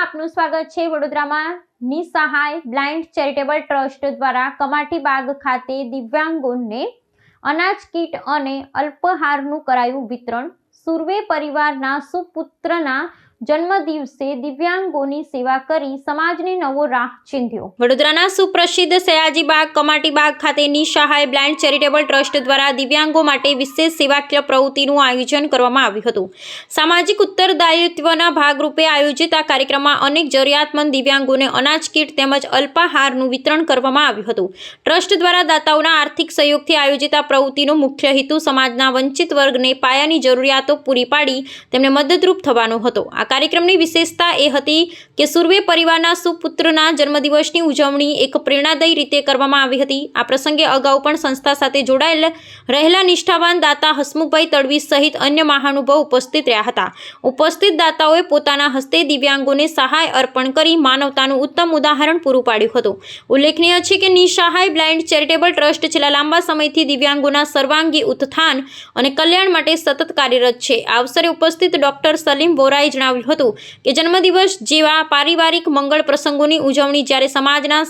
આપનું સ્વાગત છે વડોદરામાં. નિસહાય બ્લાઇન્ડ ચેરિટેબલ ટ્રસ્ટ દ્વારા કમાટી બાગ ખાતે દિવ્યાંગોને અનાજ કીટ અને અલ્પહારનું કરાયું વિતરણ. સુરવે પરિવારના સુપુત્રના જન્મદિવસે દિવ્યાંગોની સેવા કરી સમાજને નવો રાહ ચીંધ્યો. વડોદરાના સુપ્રસિદ્ધ સયાજીબાગ, કમાટીબાગ કમાટી બાગ ખાતે નિસહાય બ્લાઇન્ડ ચેરિટેબલ ટ્રસ્ટ દ્વારા દિવ્યાંગો માટે વિશેષ સેવાકીય પ્રવૃત્તિનું આયોજન કરવામાં આવ્યું હતું. સામાજિક ઉત્તરદાયિત્વના ભાગરૂપે આયોજિત આ કાર્યક્રમમાં અનેક જરૂરિયાતમંદ દિવ્યાંગોને અનાજ કીટ તેમજ અલ્પાહારનું વિતરણ કરવામાં આવ્યું હતું. ટ્રસ્ટ દ્વારા દાતાઓના આર્થિક સહયોગથી આયોજિત આ પ્રવૃત્તિનો મુખ્ય હેતુ સમાજના વંચિત વર્ગને પાયાની જરૂરિયાતો પૂરી પાડી તેમને મદદરૂપ થવાનો હતો. આ કાર્યક્રમની વિશેષતા એ હતી કે સુરવે પરિવારના સુપુત્રના જન્મદિવસની ઉજવણી એક પ્રેરણાદાયી રીતે કરવામાં આવી હતી. આ પ્રસંગે અગાઉ પણ સંસ્થા સાથે જોડાયેલ રહેલા નિષ્ઠાવાન દાતા હસમુખભાઈ તડવી સહિત અન્ય મહાનુભાવ ઉપસ્થિત રહ્યા હતા. ઉપસ્થિત દાતાઓએ પોતાના હસ્તે દિવ્યાંગોને સહાય અર્પણ કરી માનવતાનું ઉત્તમ ઉદાહરણ પૂરું પાડ્યું હતું. ઉલ્લેખનીય છે કે નિસહાય બ્લાઇન્ડ ચેરિટેબલ ટ્રસ્ટ છેલ્લા લાંબા સમયથી દિવ્યાંગોના સર્વાંગી ઉત્થાન અને કલ્યાણ માટે સતત કાર્યરત છે. આ અવસરે ઉપસ્થિત ડોક્ટર સલીમ વોરાએ જણાવ્યું હતું કે જન્મદિવસ જેવા પારિવારિક મંગળ પ્રસંગોની ઉજવણી જ્યારે સમાજના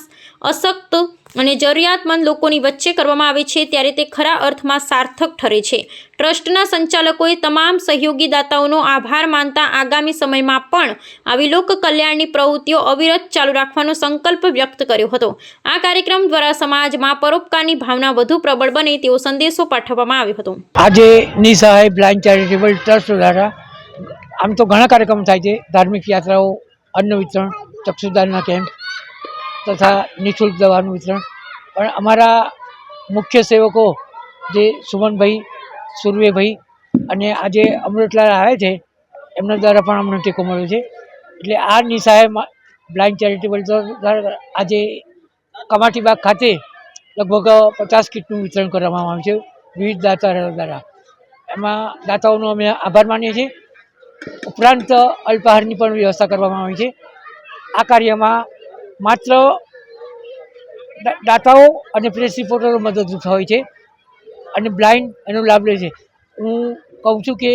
અશક્ત અને જરૂરિયાતમંદ લોકોની વચ્ચે કરવામાં આવે છે, ત્યારે તે ખરા અર્થમાં સાર્થક ઠરે છે. ટ્રસ્ટના સંચાલકોએ તમામ સહયોગી દાતાઓનો આભાર માનતા આગામી સમયમાં પણ આવી લોક કલ્યાણની પ્રવૃત્તિઓ અવિરત ચાલુ રાખવાનો સંકલ્પ વ્યક્ત કર્યો હતો. આ કાર્યક્રમ દ્વારા સમાજમાં પરોપકારની ભાવના વધુ પ્રબળ બને તેવો સંદેશો પાઠવવામાં આવ્યો હતો. આજે નિસહાય બ્લાઇન્ડ ચેરિટેબલ ટ્રસ્ટ દ્વારા આમ તો ઘણા કાર્યક્રમ થાય છે. ધાર્મિક યાત્રાઓ, અન્ન વિતરણ, ચક્ષુદાનના કેમ્પ તથા નિઃશુલ્ક દવાનું વિતરણ. પણ અમારા મુખ્ય સેવકો જે સુમનભાઈ સુરવેભાઈ અને આજે અમૃતલાલ આવે છે, એમના દ્વારા પણ અમને ટેકો મળ્યો છે. એટલે આ નિસહાય બ્લાઇન્ડ ચેરિટેબલ દ્વારા આજે કમાટીબાગ ખાતે લગભગ પચાસ કીટનું વિતરણ કરવામાં આવ્યું છે. વિવિધ દાતાઓ દ્વારા. એમાં દાતાઓનો અમે આભાર માનીએ છીએ. ઉપરાંત અલ્પાહારની પણ વ્યવસ્થા કરવામાં આવી છે. આ કાર્યમાં માત્ર દાતાઓ અને પ્રેસ રિપોર્ટરો મદદરૂપ હોય છે અને બ્લાઇન્ડ એનો લાભ લે છે. હું કહું છું કે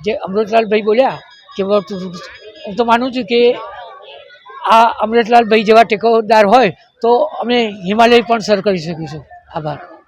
જે અમૃતલાલભાઈ બોલ્યા કે હું તો માનું છું કે આ અમૃતલાલભાઈ જેવા ટેકોદાર હોય તો અમે હિમાલય પણ સર કરી શકીશું. આભાર.